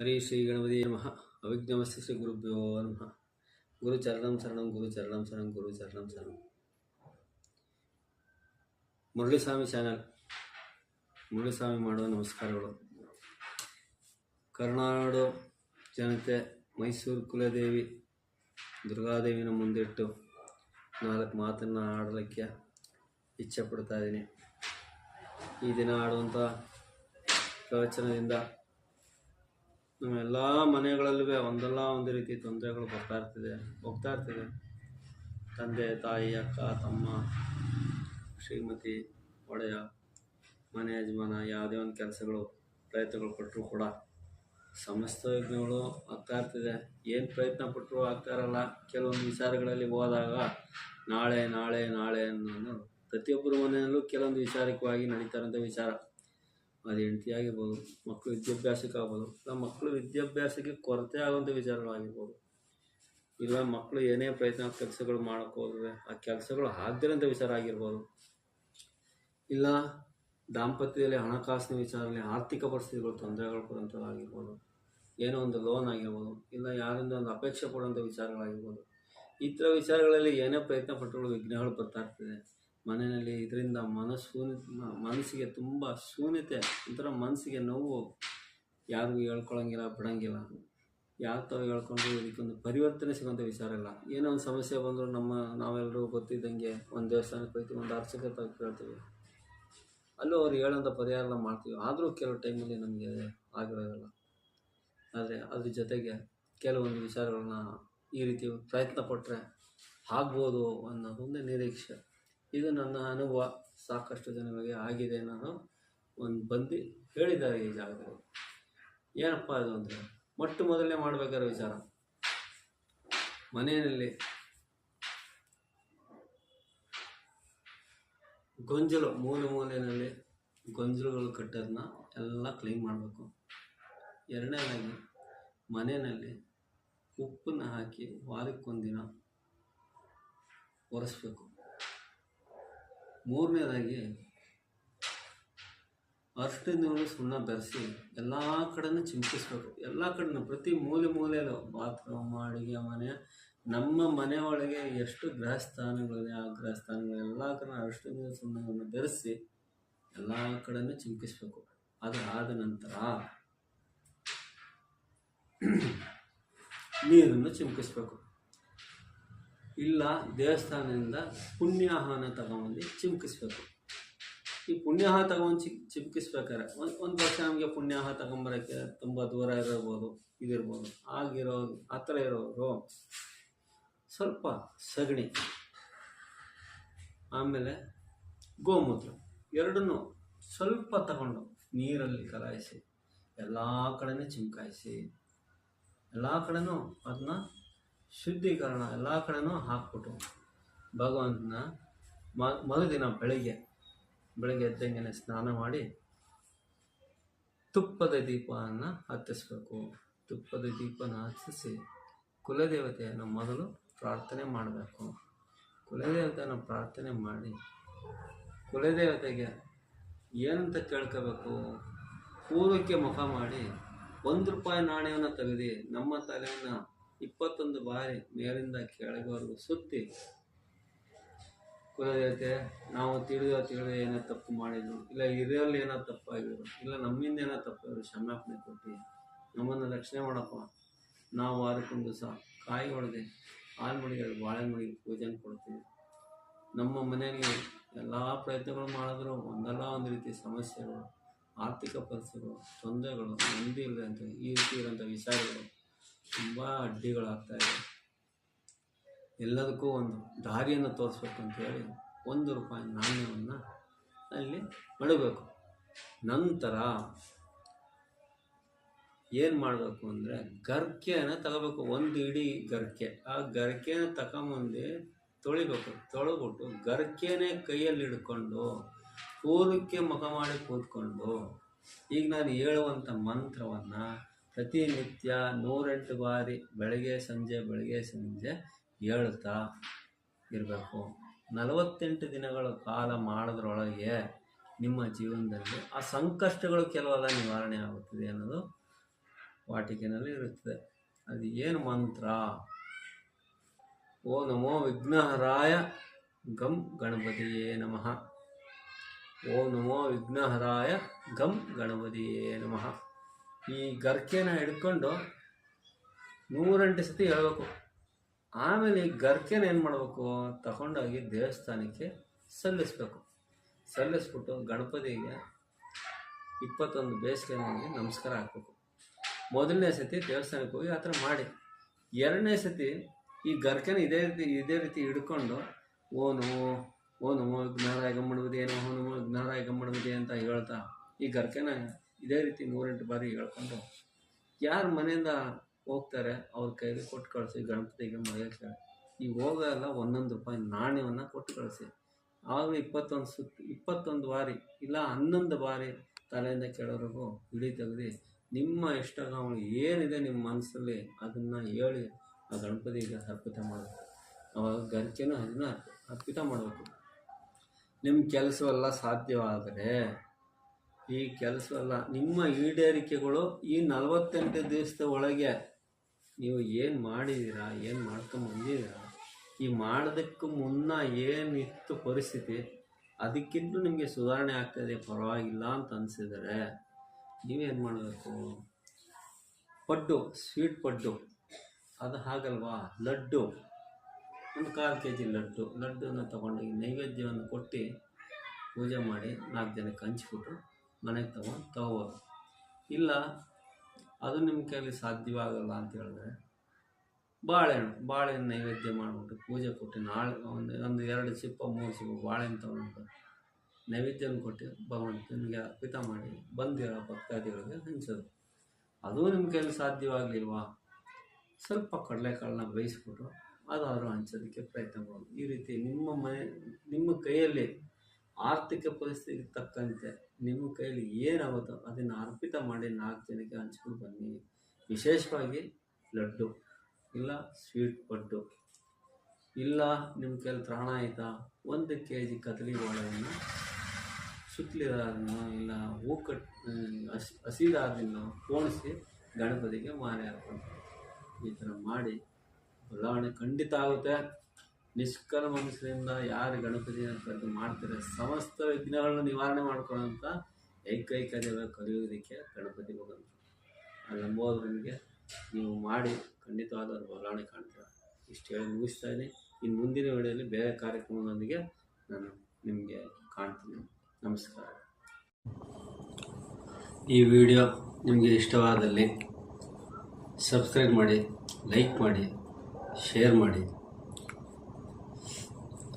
ಹರಿ ಶ್ರೀ ಗಣಪತಿ ನಮಃ. ಅವಿಘ್ನಮಸ್ತಿ ಶ್ರೀ ಗುರುಭ್ಯೋ ನಮಃ. ಗುರು ಚರಣಂ ಶರಣಂ ಗುರು ಚರಣಂ ಶರಣಂ ಗುರು ಚರಣಂ ಶರಣಂ. ಮುರಳಿಸ್ವಾಮಿ ಚಾನಲ್. ಮುರಳಿಸ್ವಾಮಿ ಮಾಡುವ ನಮಸ್ಕಾರಗಳು. ಕರ್ನಾಡು ಜನತೆ, ಮೈಸೂರು ಕುಲದೇವಿ, ದುರ್ಗಾದೇವಿನ ಮುಂದಿಟ್ಟು ನಾಲ್ಕು ಮಾತನ್ನು ಆಡಲಿಕ್ಕೆ ಇಚ್ಛೆ ಪಡ್ತಾ ಇದ್ದೀನಿ. ಈ ದಿನ ಆಡುವಂಥ ಪ್ರವಚನದಿಂದ ನಮ್ಮ ಎಲ್ಲ ಮನೆಗಳಲ್ಲೂ ಒಂದಲ್ಲ ಒಂದು ರೀತಿ ತೊಂದರೆಗಳು ಬರ್ತಾ ಇರ್ತಿದೆ. ಹೋಗ್ತಾ ಇರ್ತಿದೆ. ತಂದೆ, ತಾಯಿ, ಅಕ್ಕ, ತಮ್ಮ, ಶ್ರೀಮತಿ, ಒಡೆಯ, ಮನೆ ಯಜಮಾನ, ಯಾವುದೇ ಒಂದು ಕೆಲಸಗಳು, ಪ್ರಯತ್ನಗಳು ಕೊಟ್ಟರು ಕೂಡ ಸಮಸ್ತ ಯಜ್ಞಗಳು ಆಗ್ತಾ ಇರ್ತಿದೆ. ಏನು ಪ್ರಯತ್ನ ಪಟ್ಟರು ಆಗ್ತಾ ಇರಲ್ಲ. ಕೆಲವೊಂದು ವಿಚಾರಗಳಲ್ಲಿ ಹೋದಾಗ ನಾಳೆ ನಾಳೆ ನಾಳೆ ಅನ್ನೋದು ಪ್ರತಿಯೊಬ್ಬರ ಮನೆಯಲ್ಲೂ ಕೆಲವೊಂದು ವಿಚಾರಕವಾಗಿ ನಡೀತಾ ಇರೋಂಥ ವಿಚಾರ. ಅದು ಹೆಂಡತಿ ಆಗಿರ್ಬೋದು ಮಕ್ಕಳು ವಿದ್ಯಾಭ್ಯಾಸಕ್ಕೆ ಆಗ್ಬೋದು ಇಲ್ಲ ಮಕ್ಕಳು ವಿದ್ಯಾಭ್ಯಾಸಕ್ಕೆ ಕೊರತೆ ಆಗುವಂಥ ವಿಚಾರಗಳಾಗಿರ್ಬೋದು. ಇಲ್ಲ ಮಕ್ಕಳು ಏನೇ ಪ್ರಯತ್ನ ಕೆಲಸಗಳು ಹೋದ್ರೆ ಆ ಕೆಲಸಗಳು ಆಗದಿರೋಂಥ ವಿಚಾರ ಆಗಿರ್ಬೋದು. ಇಲ್ಲ, ದಾಂಪತ್ಯದಲ್ಲಿ ಹಣಕಾಸಿನ ವಿಚಾರದಲ್ಲಿ ಆರ್ಥಿಕ ಪರಿಸ್ಥಿತಿಗಳು ತೊಂದರೆಗಳು ಕೊಡುವಂಥದ್ದಾಗಿರ್ಬೋದು ಏನೋ ಒಂದು ಲೋನ್ ಆಗಿರ್ಬೋದು, ಇಲ್ಲ ಯಾರಿಂದ ಒಂದು ಅಪೇಕ್ಷೆ ಪಡುವಂಥ ವಿಚಾರಗಳಾಗಿರ್ಬೋದು. ಈ ಥರ ವಿಚಾರಗಳಲ್ಲಿ ಏನೇ ಪ್ರಯತ್ನ ಪಟ್ಟುಗಳು ವಿಘ್ನಗಳು ಬರ್ತಾ ಇರ್ತದೆ. ಮನೆಯಲ್ಲಿ ಇದರಿಂದ ಮನಸ್ಸು, ಮನಸ್ಸಿಗೆ ತುಂಬ ಶೂನ್ಯತೆ, ಒಂಥರ ಮನಸ್ಸಿಗೆ ನೋವು ಯಾರಿಗೂ ಹೇಳ್ಕೊಳಂಗಿಲ್ಲ, ಬಿಡಂಗಿಲ್ಲ. ಯಾವ ತಾವು ಹೇಳ್ಕೊಂಡ್ರು ಇದಕ್ಕೊಂದು ಪರಿವರ್ತನೆ ಸಿಗುವಂಥ ವಿಚಾರ ಇಲ್ಲ. ಏನೋ ಒಂದು ಸಮಸ್ಯೆ ಬಂದರೂ ನಮ್ಮ ನಾವೆಲ್ಲರೂ ಗೊತ್ತಿದ್ದಂಗೆ ಒಂದು ದೇವಸ್ಥಾನಕ್ಕೆ ಹೋಗ್ತೀವಿ ಒಂದು ಅರ್ಚಕ ಕೇಳ್ತೀವಿ. ಅಲ್ಲೂ ಅವ್ರು ಹೇಳೋಂಥ ಪರಿಹಾರ ಮಾಡ್ತೀವಿ. ಆದರೂ ಕೆಲವು ಟೈಮಲ್ಲಿ ನಮಗೆ ಆಗಿರೋದಿಲ್ಲ. ಆದರೆ ಅದ್ರ ಜೊತೆಗೆ ಕೆಲವೊಂದು ವಿಚಾರಗಳನ್ನ ಈ ರೀತಿ ಪ್ರಯತ್ನ ಪಟ್ಟರೆ ಆಗ್ಬೋದು ಅನ್ನೋದೊಂದೇ ನಿರೀಕ್ಷೆ. ಇದು ನನ್ನ ಅನುಭವ. ಸಾಕಷ್ಟು ಜನಗಳಿಗೆ ಆಗಿದೆ ನಾನು. ಒಂದು ಬಂದು ಹೇಳಿದ್ದಾರೆ ಈ ಜಾಗದಲ್ಲಿ. ಏನಪ್ಪ ಅದು ಅಂದರೆ, ಮೊಟ್ಟ ಮೊದಲನೇ ಮಾಡಬೇಕಾದ್ರೆ ವಿಚಾರ. ಮನೆಯಲ್ಲಿ ಗೊಂಜಲು, ಮೂಲೆ ಮೂಲೆಯಲ್ಲಿ ಗೊಂಜಲುಗಳು ಕಟ್ಟೋದನ್ನ ಎಲ್ಲ ಕ್ಲೀನ್ ಮಾಡಬೇಕು. ಎರಡನೇದಾಗಿ ಮನೆಯಲ್ಲಿ ಉಪ್ಪನ್ನು ಹಾಕಿ ವಾರಕ್ಕೊಂದಿನ ಒರೆಸ್ಬೇಕು. ಮೂರನೇದಾಗಿ ಅರ್ಶಿನಗಳು ಸುಣ್ಣ ಬೆರೆಸಿ ಎಲ್ಲ ಕಡೆನೂ ಚಿಂತಿಸ್ಬೇಕು. ಎಲ್ಲ ಕಡೆನೂ ಪ್ರತಿ ಮೂಲೆ ಮೂಲೆಯಲ್ಲೂ ಬಾತ್ರೂಮ್, ಅಡುಗೆ ಮನೆ, ನಮ್ಮ ಮನೆ ಒಳಗೆ ಎಷ್ಟು ಗ್ರಹಸ್ಥಾನಗಳಿದೆ ಆ ಗ್ರಹಸ್ಥಾನಗಳು ಎಲ್ಲ ಕಡೆ ಅರಿಶಿನ ಸುಣ್ಣವನ್ನು ಬೆರೆಸಿ ಎಲ್ಲ ಕಡೆನೂ ಚಿಂತಿಸ್ಬೇಕು. ಅದು ಆದ ನಂತರ ನೀರನ್ನು ಚಿಮ್ಕಿಸ್ಬೇಕು ಇಲ್ಲ, ದೇವಸ್ಥಾನದಿಂದ ಪುಣ್ಯಾಹನ ತಗೊಂಬಂದು ಚಿಮ್ಕಿಸ್ಬೇಕು. ಈ ಪುಣ್ಯಾಹ ತಗೊಂಡು ಚಿ ಚಿಮುಕಿಸ್ಬೇಕಾರೆ, ಒಂದು ಒಂದು ವರ್ಷ ನಮಗೆ ಪುಣ್ಯಾಹ ತಗೊಂಬರೋಕ್ಕೆ ತುಂಬ ದೂರ ಇರಬಹುದು ಇದಿರ್ಬೋದು. ಆಗಿರೋ, ಆ ಥರ ಇರೋರು ಸ್ವಲ್ಪ ಸಗಣಿ, ಆಮೇಲೆ ಗೋಮೂತ್ರ, ಎರಡನ್ನೂ ಸ್ವಲ್ಪ ತಗೊಂಡು ನೀರಲ್ಲಿ ಕಲಾಯಿಸಿ, ಎಲ್ಲ ಕಡೆನೂ ಚಿಮ್ಕಾಯಿಸಿ, ಎಲ್ಲ ಕಡೆನೂ ಅದನ್ನ ಶುದ್ಧೀಕರಣ ಎಲ್ಲ ಕಡೆನೂ ಹಾಕ್ಬಿಟ್ಟು ಭಗವಂತನ ಮರುದಿನ ಬೆಳಗ್ಗೆ ಬೆಳಗ್ಗೆ ಎದ್ದಂಗೆ ಸ್ನಾನ ಮಾಡಿ ತುಪ್ಪದ ದೀಪವನ್ನು ಹತ್ತಿಸ್ಬೇಕು. ತುಪ್ಪದ ದೀಪನ ಹತ್ತಿಸಿ ಕುಲದೇವತೆಯನ್ನು ಮೊದಲು ಪ್ರಾರ್ಥನೆ ಮಾಡಬೇಕು. ಕುಲದೇವತೆಯನ್ನು ಪ್ರಾರ್ಥನೆ ಮಾಡಿ ಕುಲದೇವತೆಗೆ ಏನಂತ ಕೇಳ್ಕೋಬೇಕು? ಪೂರ್ವಕ್ಕೆ ಮುಖ ಮಾಡಿ ಒಂದು ರೂಪಾಯಿ ನಾಣ್ಯವನ್ನು ತೆಗೆದು ನಮ್ಮ ತಲೆಯನ್ನು ಇಪ್ಪತ್ತೊಂದು ಬಾರಿ ಮೇಲಿಂದ ಕೆಳಗವರೆಗೂ ಸುತ್ತಿ, ಕುಲದೇವತೆ, ನಾವು ತಿಳಿದೋ ತಿಳಿದ ಏನೋ ತಪ್ಪು ಮಾಡಿದ್ರು, ಇಲ್ಲ ಹಿರಿಯರಲ್ಲಿ ಏನೋ ತಪ್ಪಾಗಿದ್ರು, ಇಲ್ಲ ನಮ್ಮಿಂದ ಏನೋ ತಪ್ಪಾಗಿದ್ರು ಕ್ಷಮಾಪಣೆ ಕೊಟ್ಟು, ನಮ್ಮನ್ನು ರಕ್ಷಣೆ ಮಾಡಪ್ಪ. ನಾವು ವಾರಕ್ಕೊಂದು ಸಹ ಕಾಯಿ ಹೊಡೆದೆ ಹಾಲು ಮಡಿಗೆ, ಬಾಳೆ ಮಡಿಗೆ ಪೂಜೆನ ಕೊಡ್ತೀವಿ. ನಮ್ಮ ಮನೆಯಲ್ಲಿ ಎಲ್ಲ ಪ್ರಯತ್ನಗಳು ಮಾಡಿದ್ರು, ಒಂದಲ್ಲ ಒಂದು ರೀತಿ ಸಮಸ್ಯೆಗಳು, ಆರ್ಥಿಕ ಪರಿಸ್ಥಿತಿಗಳು, ತೊಂದರೆಗಳು ನೆಮ್ಮದಿ ಇಲ್ಲದಂಥ ಈ ರೀತಿ ಇರೋಂಥ ವಿಚಾರಗಳು. ತುಂಬ ಅಡ್ಡಿಗಳಾಗ್ತಾ ಇದೆ. ಎಲ್ಲದಕ್ಕೂ ಒಂದು ದಾರಿಯನ್ನು ತೋರಿಸ್ಬೇಕು ಅಂತೇಳಿ ಒಂದು ರೂಪಾಯಿ ನಾಣ್ಯವನ್ನು ಅಲ್ಲಿ ಮಡಬೇಕು ನಂತರ ಏನು ಮಾಡಬೇಕು ಅಂದರೆ ಗರ್ಕೆಯನ್ನು ತಗೋಬೇಕು. ಒಂದು ಇಡೀ ಗರ್ಕೆ. ಆ ಗರ್ಕೆನ ತಗೊಂಬಂದು ತೊಳಿಬೇಕು. ತೊಳೆದ್ಬಿಟ್ಟು ಗರ್ಕೆನೇ ಕೈಯಲ್ಲಿ ಹಿಡ್ಕೊಂಡು ಪೂರ್ವಕ್ಕೆ ಮುಖ ಮಾಡಿ ಕೂತ್ಕೊಂಡು ಈಗ ನಾನು ಹೇಳುವಂಥ ಮಂತ್ರವನ್ನು ಪ್ರತಿನಿತ್ಯ ನೂರೆಂಟು ಬಾರಿ ಬೆಳಗ್ಗೆ ಸಂಜೆ ಬೆಳಗ್ಗೆ ಸಂಜೆ ಹೇಳ್ತಾ ಇರಬೇಕು. ನಲವತ್ತೆಂಟು ದಿನಗಳ ಕಾಲ ಮಾಡೋದ್ರೊಳಗೆ ನಿಮ್ಮ ಜೀವನದಲ್ಲಿ ಆ ಸಂಕಷ್ಟಗಳು ಕೆಲವೆಲ್ಲ ನಿವಾರಣೆ ಆಗುತ್ತದೆ ಅನ್ನೋದು ವಾಟಿಕೆನಲ್ಲಿ ಇರುತ್ತದೆ. ಅದು ಏನು ಮಂತ್ರ? ಓ ನಮೋ ವಿಘ್ನಹರಾಯ ಗಂ ಗಣಪತಿಯೇ ನಮಃ. ಓ ನಮೋ ವಿಘ್ನಹರಾಯ ಗಂ ಗಣಪತಿಯೇ ನಮಃ. ಈ ಗರ್ಕೆನ ಹಿಡ್ಕೊಂಡು ನೂರೆಂಟು ಸತಿ ಹೇಳಬೇಕು. ಆಮೇಲೆ ಈ ಗರ್ಕೆನ ಏನು ಮಾಡಬೇಕು? ತಗೊಂಡೋಗಿ ದೇವಸ್ಥಾನಕ್ಕೆ ಸಲ್ಲಿಸ್ಬೇಕು. ಸಲ್ಲಿಸ್ಬಿಟ್ಟು ಗಣಪತಿಗೆ ಇಪ್ಪತ್ತೊಂದು ಬೇಸಿಗೆ ನಮಸ್ಕಾರ ಹಾಕಬೇಕು. ಮೊದಲನೇ ಸತಿ ದೇವಸ್ಥಾನಕ್ಕೆ ಹೋಗಿ ಆ ಥರ ಮಾಡಿ. ಎರಡನೇ ಸತಿ ಈ ಗರ್ಕೆನ ಇದೇ ರೀತಿ ಇದೇ ರೀತಿ ಹಿಡ್ಕೊಂಡು ಓ ನಮೋ ಓ ನಮೋ ವಿಘ್ನರಾಯ ಓ ನಮೋ ನಮೋ ವಿಘ್ನರಾಯ ಗಮ್ಮಣಬದಿ ಅಂತ ಹೇಳ್ತಾ ಈ ಗರ್ಕೆನ ಇದೇ ರೀತಿ ಮೂರೆಂಟು ಬಾರಿ ಹೇಳ್ಕೊಂಡು ಯಾರು ಮನೆಯಿಂದ ಹೋಗ್ತಾರೆ, ಅವ್ರ ಕೈಲಿ ಕೊಟ್ಟು ಕಳಿಸಿ, ಗಣಪತಿಗೆ ಮಳೆಗೆ ಈ ಹೋಗಲ್ಲ, ಒಂದೊಂದು ರೂಪಾಯಿ ನಾಣ್ಯವನ್ನು ಕೊಟ್ಟು ಕಳಿಸಿ. ಆಗ ಇಪ್ಪತ್ತೊಂದು ಸುತ್ತು ಇಪ್ಪತ್ತೊಂದು ಬಾರಿ, ಇಲ್ಲ ಹನ್ನೊಂದು ಬಾರಿ ತಲೆಯಿಂದ ಕೆಳವರೆಗೂ ಇಳಿ ತೆಗೆದು ನಿಮ್ಮ ಇಷ್ಟಗಳು ಏನಿದೆ ನಿಮ್ಮ ಮನಸ್ಸಲ್ಲಿ ಅದನ್ನು ಹೇಳಿ ಆ ಗಣಪತಿಗೆ ಅರ್ಪಿತ ಮಾಡಬೇಕು. ಅವಾಗ ಗರಿಕೆನೂ ಅದನ್ನು ಅರ್ಪಿತ ಮಾಡಬೇಕು. ನಿಮ್ಮ ಕೆಲಸವೆಲ್ಲ ಸಾಧ್ಯವಾದರೆ ಈ ಕೆಲಸ ಅಲ್ಲ ನಿಮ್ಮ ಈಡೇರಿಕೆಗಳು ಈ ನಲವತ್ತೆಂಟು ದಿವಸದ ಒಳಗೆ ನೀವು ಏನು ಮಾಡಿದ್ದೀರಾ ಏನು ಮಾಡ್ಕೊಂಬಂದಿದ್ದೀರಾ ಈ ಮಾಡೋದಕ್ಕೂ ಮುನ್ನ ಏನಿತ್ತು ಪರಿಸ್ಥಿತಿ ಅದಕ್ಕಿಂತ ನಿಮಗೆ ಸುಧಾರಣೆ ಆಗ್ತದೆ, ಪರವಾಗಿಲ್ಲ ಅಂತ ಅನಿಸಿದರೆ ನೀವೇನು ಮಾಡಬೇಕು? ಪಡ್ಡು, ಸ್ವೀಟ್ ಪಡ್ಡು, ಅದು ಹಾಗಲ್ವಾ? ಲಡ್ಡು, ಒಂದು ಕಾಲು ಕೆ ಜಿ ಲಡ್ಡು, ಲಡ್ಡನ್ನು ತಗೊಂಡು ನೈವೇದ್ಯವನ್ನು ಕೊಟ್ಟು ಪೂಜೆ ಮಾಡಿ ನಾಲ್ಕು ಜನಕ್ಕೆ ಹಂಚ್ಬಿಟ್ಟು ಮನೆಗೆ ತಗೊಂಡು ತಗೋಬೋದು. ಇಲ್ಲ, ಅದು ನಿಮ್ಮ ಕೈಯಲ್ಲಿ ಸಾಧ್ಯವಾಗಲ್ಲ ಅಂತ ಹೇಳಿದ್ರೆ, ಬಾಳೆಹಣ್ಣು ಬಾಳೆಹಣ್ಣು ನೈವೇದ್ಯ ಮಾಡಿಬಿಟ್ಟು ಪೂಜೆ ಕೊಟ್ಟು ನಾಳೆ ಒಂದು ಒಂದು ಎರಡು ಸಿಪ್ಪ ಮೂರು ಸಿಪ್ಪ ಬಾಳೆಹಣ್ಣು ತೊಗೊಂಡು ನೈವೇದ್ಯನ ಕೊಟ್ಟು ಭಗವಂತನಿಗೆ ಅರ್ಪಿತ ಮಾಡಿ ಬಂದಿರೋ ಭಕ್ತಾದಿಗಳಿಗೆ ಹಂಚೋದು. ಅದು ನಿಮ್ಮ ಕೈಯಲ್ಲಿ ಸಾಧ್ಯವಾಗಲಿಲ್ವಾ? ಸ್ವಲ್ಪ ಕಡಲೆಕಾಳನ್ನ ಬೇಯಿಸ್ಬಿಟ್ಟು ಅದಾದರೂ ಹಂಚೋದಕ್ಕೆ ಪ್ರಯತ್ನ ಮಾಡೋದು. ಈ ರೀತಿ ನಿಮ್ಮ ಮನೆ, ನಿಮ್ಮ ಕೈಯಲ್ಲಿ ಆರ್ಥಿಕ ಪರಿಸ್ಥಿತಿಗೆ ತಕ್ಕಂತೆ ನಿಮ್ಮ ಕೈಯಲ್ಲಿ ಏನಾಗುತ್ತೋ ಅದನ್ನು ಅರ್ಪಿತ ಮಾಡಿ ನಾಲ್ಕು ಜನಕ್ಕೆ ಹಂಚ್ಕೊಂಡು ಬನ್ನಿ. ವಿಶೇಷವಾಗಿ ಲಡ್ಡು. ಇಲ್ಲ ಸ್ವೀಟ್ ಪಡ್ಡು. ಇಲ್ಲ ನಿಮ್ಮ ಕೈಯಲ್ಲಿ ತ್ರಾಣ ಆಯಿತಾ? ಒಂದು ಕೆ ಜಿ ಕದಲಿ ಬಾಳೆಹಣ್ಣು. ಸುತ್ತಲಿರೋದನ್ನು ಇಲ್ಲ ಹೂ ಕಟ್ ಹಸಿ ಹಸಿದಾದನ್ನು ಪೋಣಿಸಿ ಗಣಪತಿಗೆ ಮಾಲೆ ಹಾಕೊಂಡು ಈ ಥರ ಮಾಡಿ. ಬದಲಾವಣೆ ಖಂಡಿತ ಆಗುತ್ತೆ. ನಿಷ್ಕರ್ಮ ಮನಸ್ಸಿನಿಂದ ಯಾರು ಗಣಪತಿ ಕರೆದು ಮಾಡ್ತಾರೆ, ಸಮಸ್ತ ವಿಘ್ನಗಳನ್ನು ನಿವಾರಣೆ ಮಾಡ್ಕೊಳ್ಳೋಂಥ ಏಕೈಕ ದೇವ ಕಲಿಯೋದಕ್ಕೆ ಗಣಪತಿ ಭಗವಂತ. ಲಂಬೋದರನಿಗೆ ನೀವು ಮಾಡಿ ಖಂಡಿತವಾದ ಬದಲಾವಣೆ ಕಾಣ್ತೀರ ಇಷ್ಟು ಹೇಳಿ ಮುಗಿಸ್ತಾ ಇನ್ನು ಮುಂದಿನ ವೇಳೆಯಲ್ಲಿ ಬೇರೆ ಕಾರ್ಯಕ್ರಮದೊಂದಿಗೆ ನಾನು ನಿಮಗೆ ಕಾಣ್ತೀನಿ. ನಮಸ್ಕಾರ. ಈ ವಿಡಿಯೋ ನಿಮಗೆ ಇಷ್ಟವಾದಲ್ಲಿ ಸಬ್ಸ್ಕ್ರೈಬ್ ಮಾಡಿ, ಲೈಕ್ ಮಾಡಿ, ಶೇರ್ ಮಾಡಿ.